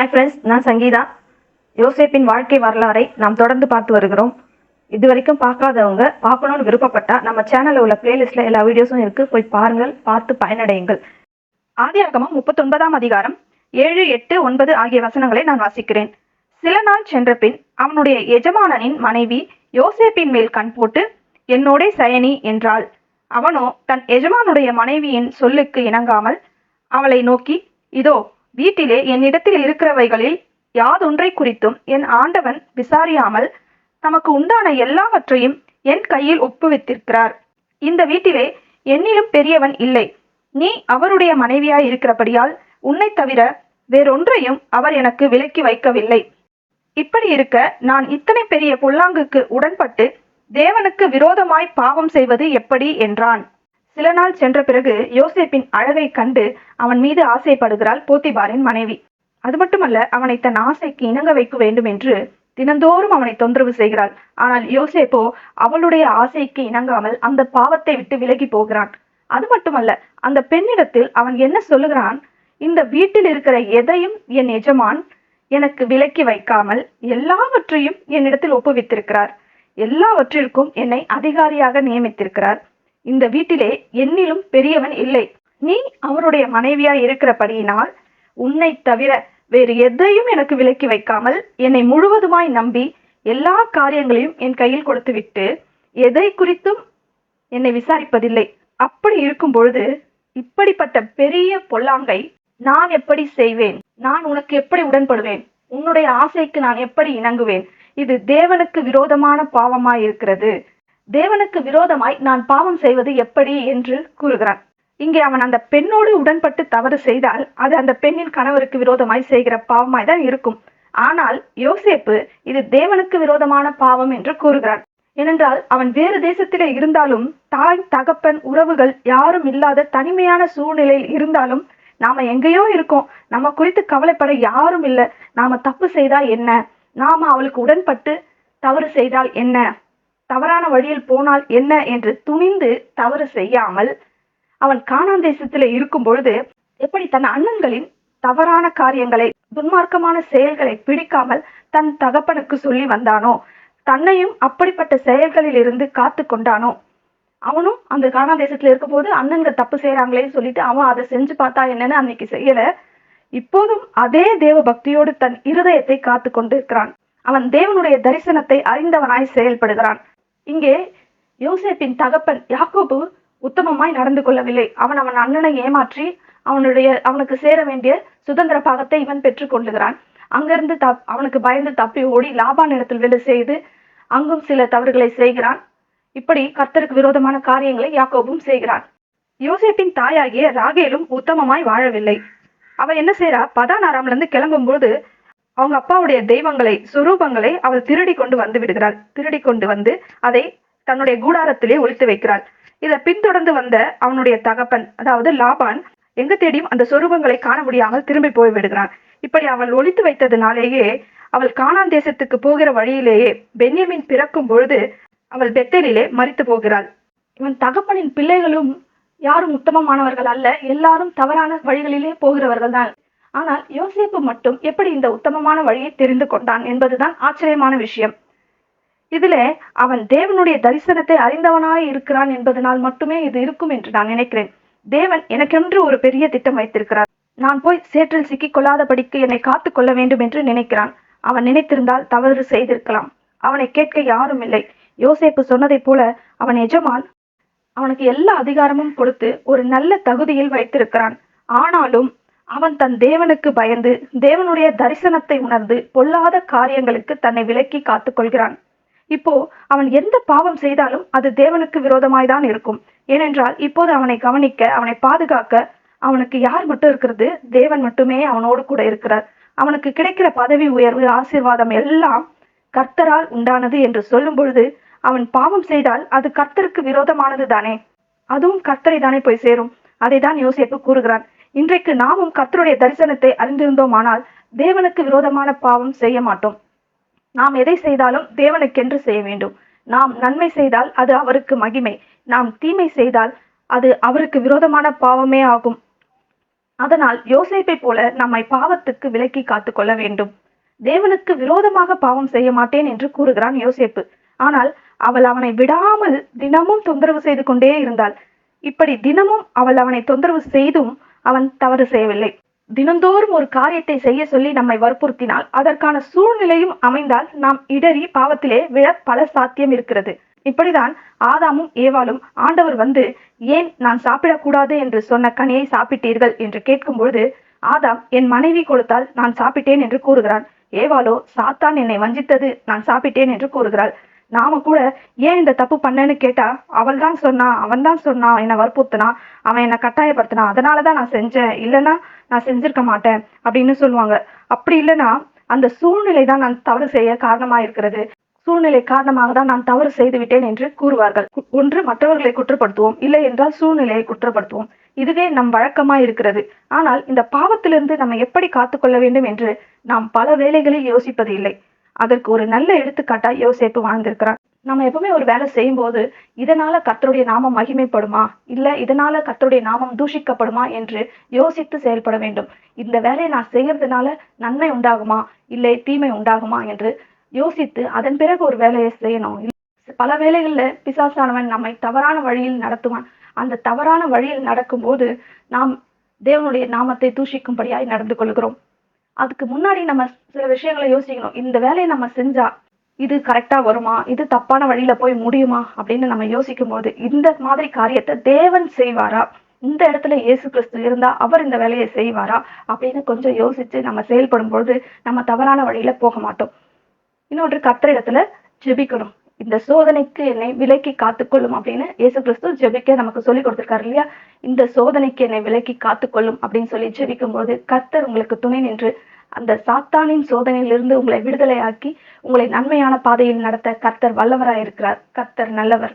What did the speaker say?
Hi friends நான் சங்கீதா. யோசேப்பின் வாழ்க்கை வரலாறை நாம் தொடர்ந்து பார்த்து வருகிறோம். இது வரைக்கும் பார்க்காதவங்க பார்க்கணும்னு விருப்பப்பட்டா நம்ம சேனலில் உள்ள பிளேலிஸ்ட்ல எல்லா வீடியோஸும் இருக்கு. போய் பாருங்கள் பார்த்து பயனடையுங்கள். ஆதியாகமம் முப்பத்தொன்பதாம் அதிகாரம் ஏழு எட்டு ஒன்பது ஆகிய வசனங்களை நான் வாசிக்கிறேன். சில நாள் சென்ற பின் அவனுடைய எஜமானனின் மனைவி யோசேப்பின் மேல் கண் போட்டு என்னோடே சயனி என்றாள். அவனோ தன் எஜமானுடைய மனைவியின் சொல்லுக்கு இணங்காமல் அவளை நோக்கி இதோ வீட்டிலே என்னிடத்தில் இருக்கிறவைகளில் யாதொன்றை குறித்தும் என் ஆண்டவன் விசாரியாமல் தமக்கு உண்டான எல்லாவற்றையும் என் கையில் ஒப்புவித்திருக்கிறார். இந்த வீட்டிலே என்னிலும் பெரியவன் இல்லை. நீ அவருடைய மனைவியாய் இருக்கிறபடியால் உன்னை தவிர வேறொன்றையும் அவர் எனக்கு விலக்கி வைக்கவில்லை. இப்படி இருக்க நான் இத்தனை பெரிய பொல்லாங்குக்கு உடன்பட்டு தேவனுக்கு விரோதமாய் பாவம் செய்வது எப்படி? என்றான். சில நாள் சென்ற பிறகு யோசேப்பின் அழகை கண்டு அவன் மீது ஆசைப்படுகிறாள் போத்திபாரின் மனைவி. அது மட்டுமல்ல அவனை தன் ஆசைக்கு இணங்க வைக்க வேண்டும் என்று தினந்தோறும் அவனை தொந்தரவு செய்கிறாள். ஆனால் யோசேப்போ அவளுடைய ஆசைக்கு இணங்காமல் அந்த பாவத்தை விட்டு விலகி போகிறான். அது மட்டுமல்ல அந்த பெண்ணிடத்தில் அவன் என்ன சொல்லுகிறான்? இந்த வீட்டில் இருக்கிற எதையும் என் எஜமான் எனக்கு விலக்கி வைக்காமல் எல்லாவற்றையும் என்னிடத்தில் ஒப்புவித்திருக்கிறார். எல்லாவற்றிற்கும் என்னை அதிகாரியாக நியமித்திருக்கிறார். இந்த வீட்டிலே என்னிலும் பெரியவன் இல்லை. நீ அவருடைய மனைவியாய் இருக்கிறபடியினால் உன்னை தவிர வேறு எதையும் எனக்கு விலக்கி வைக்காமல் என்னை முழுவதுமாய் நம்பி எல்லா காரியங்களையும் என் கையில் கொடுத்துவிட்டு எதை குறித்தும் என்னை விசாரிப்பதில்லை. அப்படி இருக்கும் பொழுது இப்படிப்பட்ட பெரிய பொல்லாங்கை நான் எப்படி செய்வேன்? நான் உனக்கு எப்படி உடன்படுவேன்? உன்னுடைய ஆசைக்கு நான் எப்படி இணங்குவேன்? இது தேவனுக்கு விரோதமான பாவமாய் இருக்கிறது தேவனுக்கு விரோதமாய் நான் பாவம் செய்வது எப்படி என்று கூறுகிறான். இங்கே அவன் அந்த பெண்ணோடு உடன்பட்டு தவறு செய்தால் அது அந்த பெண்ணின் கணவருக்கு விரோதமாய் செய்கிற பாவமாய் தான் இருக்கும். ஆனால் யோசேப்பு இது தேவனுக்கு விரோதமான பாவம் என்று கூறுகிறான். ஏனென்றால் அவன் வேறு தேசத்திலே இருந்தாலும் தாய் தகப்பன் உறவுகள் யாரும் இல்லாத தனிமையான சூழ்நிலையில் இருந்தாலும் நாம எங்கேயோ இருக்கோம். நம்ம குறித்து கவலைப்பட யாரும் இல்லை. நாம தப்பு செய்தா என்ன? நாம அவளுக்கு உடன்பட்டு தவறு செய்தால் என்ன? தவறான வழியில் போனால் என்ன என்று துணிந்து தவறு செய்யாமல் அவன் காணாந்தேசத்தில் இருக்கும் பொழுது எப்படி தன் அண்ணன்களின் தவறான காரியங்களை துன்மார்க்கமான செயல்களை பிடிக்காமல் தன் தகப்பனுக்கு சொல்லி வந்தானோ? தன்னையும் அப்படிப்பட்ட செயல்களில் இருந்து காத்து கொண்டானோ? அவனும் அந்த கானா இருக்கும்போது அண்ணன்கள் தப்பு செய்யறாங்களேன்னு சொல்லிட்டு அவன் அதை செஞ்சு பார்த்தா என்னன்னு அன்னைக்கு செய்யல. இப்போதும் அதே தேவ பக்தியோடு தன் இருதயத்தை காத்து கொண்டிருக்கிறான். அவன் தேவனுடைய தரிசனத்தை அறிந்தவனாய் செயல்படுகிறான். இங்கே யோசேப்பின் தகப்பன் யாக்கோபு உத்தமமாய் நடந்து கொள்ளவில்லை. அவன் அவன் அண்ணனை ஏமாற்றி அவனுடைய அவனுக்கு சேர வேண்டிய சுதந்திர பாகத்தை இவன் பெற்றுக்கொள்ளுகிறான் அங்கிருந்து தப் அவனுக்கு பயந்து தப்பி ஓடி லாபா இடத்தில் வேலை செய்து அங்கும் சில தவறுகளை செய்கிறான். இப்படி கர்த்தருக்கு விரோதமான காரியங்களை யாக்கோபும் செய்கிறான். யோசேப்பின் தாயாகிய ராகேலும் உத்தமமாய் வாழவில்லை. அவ என்ன செய்யறா பதானாராம்ல இருந்து கிளம்பும்போது அவங்க அப்பாவுடைய தெய்வங்களை சுரூபங்களை அவள் திருடி கொண்டு வந்து விடுகிறாள். திருடி கொண்டு வந்து அதை தன்னுடைய கூடாரத்திலே ஒழித்து வைக்கிறாள். இதை பின்தொடர்ந்து வந்த அவனுடைய தகப்பன் அதாவது லாபான் எங்க தேடியும் அந்த சொரூபங்களை காண முடியாமல் திரும்பி போய் விடுகிறான். இப்படி அவள் ஒழித்து வைத்ததுனாலேயே அவள் காணான் தேசத்துக்கு போகிற வழியிலேயே பென்யமின் பிறக்கும் பொழுது அவள் பெத்தேலிலே மறித்து போகிறாள். இவன் தகப்பனின் பிள்ளைகளும் யாரும் உத்தமமானவர்கள் அல்ல எல்லாரும் தவறான வழிகளிலே போகிறவர்கள் தான் ஆனால் யோசேப்பு மட்டும் எப்படி இந்த உத்தமமான வழியை தெரிந்து கொண்டான் என்பதுதான் ஆச்சரியமான விஷயம். இதுல அவன் தேவனுடைய தரிசனத்தை அறிந்தவனாய் இருக்கிறான் என்பதனால் மட்டுமே இது இருக்கும் என்று நான் நினைக்கிறேன். தேவன் எனக்கென்று ஒரு பெரிய திட்டம் வைத்திருக்கிறார். நான் போய் சேற்றில் சிக்கிக் கொள்ளாதபடிக்கு என்னை காத்து கொள்ள வேண்டும் என்று நினைக்கிறான். அவன் நினைத்திருந்தால் தவறு செய்திருக்கலாம். அவனை கேட்க யாரும் இல்லை. யோசேப்பு சொன்னதைப் போல அவன் எஜமான் அவனுக்கு எல்லா அதிகாரமும் கொடுத்து ஒரு நல்ல தகுதியில் வைத்திருக்கிறான். ஆனாலும் அவன் தன் தேவனுக்கு பயந்து தேவனுடைய தரிசனத்தை உணர்ந்து பொல்லாத காரியங்களுக்கு தன்னை விலக்கி காத்துக் கொள்கிறான் இப்போ அவன் எந்த பாவம் செய்தாலும் அது தேவனுக்கு விரோதமாய்தான் இருக்கும். ஏனென்றால் இப்போது அவனை கவனிக்க அவனை பாதுகாக்க அவனுக்கு யார் மட்டும் இருக்கிறது? தேவன் மட்டுமே அவனோடு கூட இருக்கிறார். அவனுக்கு கிடைக்கிற பதவி உயர்வு ஆசீர்வாதம் எல்லாம் கர்த்தரால் உண்டானது என்று சொல்லும் பொழுது அவன் பாவம் செய்தால் அது கர்த்தருக்கு விரோதமானது தானே அதுவும் கர்த்தரை தானே போய் சேரும். அதை தான் யோசிப்பு கூறுகிறான். இன்றைக்கு நாமும் கத்தருடைய தரிசனத்தை அறிந்திருந்தோமானால் தேவனுக்கு விரோதமான பாவம் செய்ய மாட்டோம். நாம் எதை செய்தாலும் தேவனுக்கென்று செய்ய வேண்டும். நாம் நன்மை செய்தால் அது அவருக்கு மகிமை. நாம் தீமை செய்தால் அது அவருக்கு விரோதமான பாவமே ஆகும். அதனால் யோசிப்பை போல நம்மை பாவத்துக்கு விலக்கி காத்துக்கொள்ள வேண்டும். தேவனுக்கு விரோதமாக பாவம் செய்ய மாட்டேன் என்று கூறுகிறான் யோசேப்பு. ஆனால் அவள் அவனை விடாமல் தினமும் தொந்தரவு செய்து கொண்டே இருந்தாள். இப்படி தினமும் அவள் அவனை தொந்தரவு செய்தும் அவன் தவறு செய்யவில்லை. தினந்தோறும் ஒரு காரியத்தை செய்ய சொல்லி நம்மை வற்புறுத்தினால் அதற்கான சூழ்நிலையும் அமைந்தால் நாம் இடறி பாவத்திலே விழ பல சாத்தியம் இருக்கிறது. இப்படிதான் ஆதாமும் ஏவாளும் ஆண்டவர் வந்து ஏன் நான் சாப்பிடக்கூடாது? என்று சொன்ன கனியை சாப்பிட்டீர்கள் என்று கேட்கும்பொழுது ஆதாம் என் மனைவி கொடுத்தால் நான் சாப்பிட்டேன் என்று கூறுகிறான். ஏவாளோ சாத்தான் என்னை வஞ்சித்தது நான் சாப்பிட்டேன் என்று கூறுகிறாள். நாம கூட ஏன் இந்த தப்பு பண்ணேன்னு கேட்டா அவள் தான் சொன்னா அவன் தான் சொன்னான் என்னை வற்புறுத்தினா அவன் என்னை கட்டாயப்படுத்தினான் அதனாலதான் நான் செஞ்சேன். இல்லைன்னா நான் செஞ்சிருக்க மாட்டேன் அப்படின்னு சொல்லுவாங்க. அப்படி இல்லைன்னா அந்த சூழ்நிலை தான் நான் தவறு செய்ய காரணமா இருக்கிறது. சூழ்நிலை காரணமாக தான் நான் தவறு செய்து விட்டேன் என்று கூறுவார்கள். ஒன்று மற்றவர்களை குற்றப்படுத்துவோம். இல்லை என்றால் சூழ்நிலையை குற்றப்படுத்துவோம். இதுவே நம் வழக்கமா இருக்கிறது. ஆனால் இந்த பாவத்திலிருந்து நம்ம எப்படி காத்துக்கொள்ள வேண்டும் என்று நாம் பல வேளைகளில் யோசிப்பது இல்லை. அதற்கு ஒரு நல்ல எடுத்துக்காட்டா யோசேப்பு வாழ்ந்திருக்கிறான் நம்ம எப்பவுமே ஒரு வேலை செய்யும் போது இதனால கத்தருடைய நாமம் மகிமைப்படுமா? இல்ல இதனால கத்தருடைய நாமம் தூஷிக்கப்படுமா என்று யோசித்து செயல்பட வேண்டும். இந்த வேலையை நான் செய்யறதுனால நன்மை உண்டாகுமா? இல்லை தீமை உண்டாகுமா என்று யோசித்து அதன் பிறகு ஒரு வேலையை செய்யணும். பல வேலைகள்ல பிசாசானவன் நம்மை தவறான வழியில் நடத்துவான். அந்த தவறான வழியில் நடக்கும்போது நாம் தேவனுடைய நாமத்தை தூஷிக்கும்படியாய் நடந்து கொள்கிறோம். அதுக்கு முன்னாடி நம்ம சில விஷயங்களை யோசிக்கணும். இந்த வேலையை நம்ம செஞ்சா இது கரெக்டா வருமா? இது தப்பான வழியில போய் முடியுமா? அப்படின்னு நம்ம யோசிக்கும் போது இந்த மாதிரி காரியத்தை தேவன் செய்வாரா? இந்த இடத்துல இயேசு கிறிஸ்து இருந்தா அவர் இந்த வேலையை செய்வாரா? அப்படின்னு கொஞ்சம் யோசிச்சு நம்ம செயல்படும் பொழுது நம்ம தவறான வழியில போக மாட்டோம். இன்னொன்று கர்த்தரிடத்துல ஜெபிக்கணும். இந்த சோதனைக்கு என்னை விலக்கி காத்துக்கொள்ளும் அப்படின்னு இயேசு கிறிஸ்து ஜெபிக்க நமக்கு சொல்லி கொடுத்திருக்காரு இல்லையா? இந்த சோதனைக்கு என்னை விலக்கி காத்துக்கொள்ளும் அப்படின்னு சொல்லி ஜெபிக்கும் போது கர்த்தர் உங்களுக்கு துணை நின்று அந்த சாத்தானின் சோதனையிலிருந்து உங்களை விடுதலையாக்கி உங்களை நன்மையான பாதையில் நடத்த கர்த்தர் வல்லவராயிருக்கிறார். கர்த்தர் நல்லவர்.